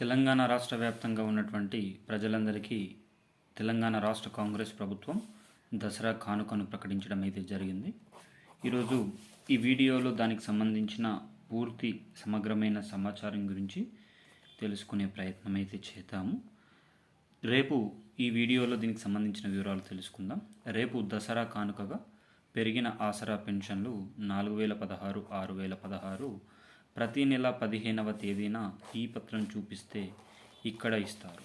తెలంగాణ రాష్ట్ర వ్యాప్తంగా ఉన్నటువంటి ప్రజలందరికీ తెలంగాణ రాష్ట్ర కాంగ్రెస్ ప్రభుత్వం దసరా కానుకను ప్రకటించడం అయితే జరిగింది. ఈరోజు ఈ వీడియోలో దానికి సంబంధించిన పూర్తి సమగ్రమైన సమాచారం గురించి తెలుసుకునే ప్రయత్నం అయితే చేద్దాము. రేపు ఈ వీడియోలో దీనికి సంబంధించిన వివరాలు తెలుసుకుందాం. రేపు దసరా కానుకగా పెరిగిన ఆసరా పెన్షన్లు నాలుగు వేల పదహారు ఆరు వేల పదహారు ప్రతి నెల పదిహేనవ తేదీన ఈ పత్రం చూపిస్తే ఇక్కడ ఇస్తారు.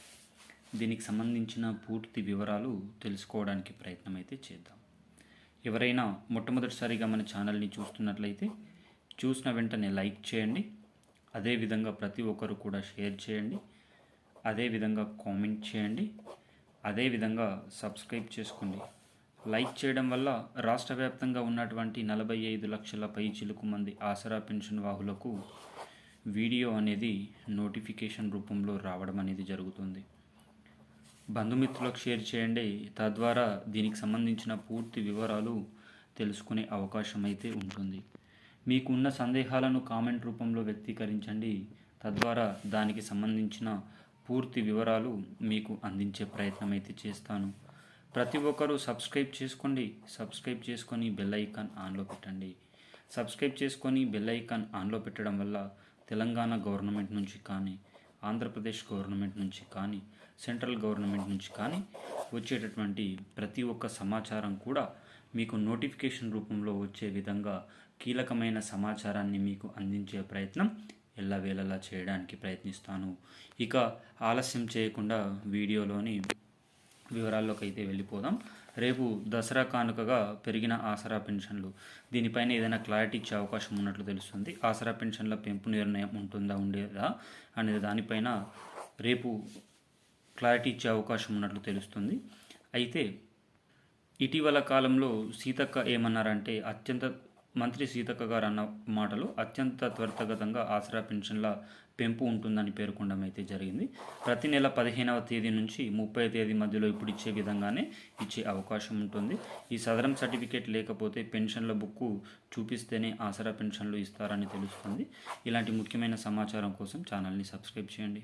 దీనికి సంబంధించిన పూర్తి వివరాలు తెలుసుకోవడానికి ప్రయత్నం అయితే చేద్దాం. ఎవరైనా మొట్టమొదటిసారిగా మన ఛానల్ని చూస్తున్నట్లయితే చూసిన వెంటనే లైక్ చేయండి. అదేవిధంగా ప్రతి ఒక్కరు కూడా షేర్ చేయండి. అదేవిధంగా కామెంట్ చేయండి. అదేవిధంగా సబ్స్క్రైబ్ చేసుకోండి. లైక్ చేయడం వల్ల రాష్ట్ర వ్యాప్తంగా ఉన్నటువంటి నలభై ఐదు లక్షల పై చిలుకు మంది ఆసరా పెన్షన్ వాహులకు వీడియో అనేది నోటిఫికేషన్ రూపంలో రావడం అనేది జరుగుతుంది. బంధుమిత్రులకు షేర్ చేయండి. తద్వారా దీనికి సంబంధించిన పూర్తి వివరాలు తెలుసుకునే అవకాశం అయితే ఉంటుంది. మీకున్న సందేహాలను కామెంట్ రూపంలో వ్యక్తీకరించండి. తద్వారా దానికి సంబంధించిన పూర్తి వివరాలు మీకు అందించే ప్రయత్నం అయితే చేస్తాను. ప్రతి ఒక్కరూ సబ్స్క్రైబ్ చేసుకోండి. సబ్స్క్రైబ్ చేసుకొని బెల్ ఐకాన్ ఆన్లో పెట్టండి. సబ్స్క్రైబ్ చేసుకొని బెల్ ఐకాన్ ఆన్లో పెట్టడం వల్ల తెలంగాణ గవర్నమెంట్ నుంచి కానీ ఆంధ్రప్రదేశ్ గవర్నమెంట్ నుంచి కానీ సెంట్రల్ గవర్నమెంట్ నుంచి కానీ వచ్చేటటువంటి ప్రతి ఒక్క సమాచారం కూడా మీకు నోటిఫికేషన్ రూపంలో వచ్చే విధంగా కీలకమైన సమాచారాన్ని మీకు అందించే ప్రయత్నం ఎల్లవేళలా చేయడానికి ప్రయత్నిస్తాను. ఇక ఆలస్యం చేయకుండా వీడియోలోని వివరాల్లోకి అయితే వెళ్ళిపోదాం. రేపు దసరా కానుకగా పెరిగిన ఆసరా పెన్షన్లు. దీనిపైన ఏదైనా క్లారిటీ ఇచ్చే అవకాశం ఉన్నట్లు తెలుస్తుంది. ఆసరా పెన్షన్ల పెంపు నిర్ణయం ఉంటుందా ఉండేదా అనేది దానిపైన రేపు క్లారిటీ ఇచ్చే అవకాశం ఉన్నట్లు తెలుస్తుంది. అయితే ఇటీవల కాలంలో సీతక్క ఏమన్నారంటే అత్యంత మంత్రి సీతక్క గారు అన్న మాటలు అత్యంత త్వరితగతంగా ఆసరా పెన్షన్ల పెంపు ఉంటుందని పేర్కొనడం అయితే జరిగింది. ప్రతి నెల పదిహేనవ తేదీ నుంచి ముప్పై తేదీ మధ్యలో ఇప్పుడు ఇచ్చే విధంగానే ఇచ్చే అవకాశం ఉంటుంది. ఈ సదరం సర్టిఫికేట్ లేకపోతే పెన్షన్ల బుక్కు చూపిస్తేనే ఆసరా పెన్షన్లు ఇస్తారని తెలుస్తుంది. ఇలాంటి ముఖ్యమైన సమాచారం కోసం ఛానల్ని సబ్స్క్రైబ్ చేయండి.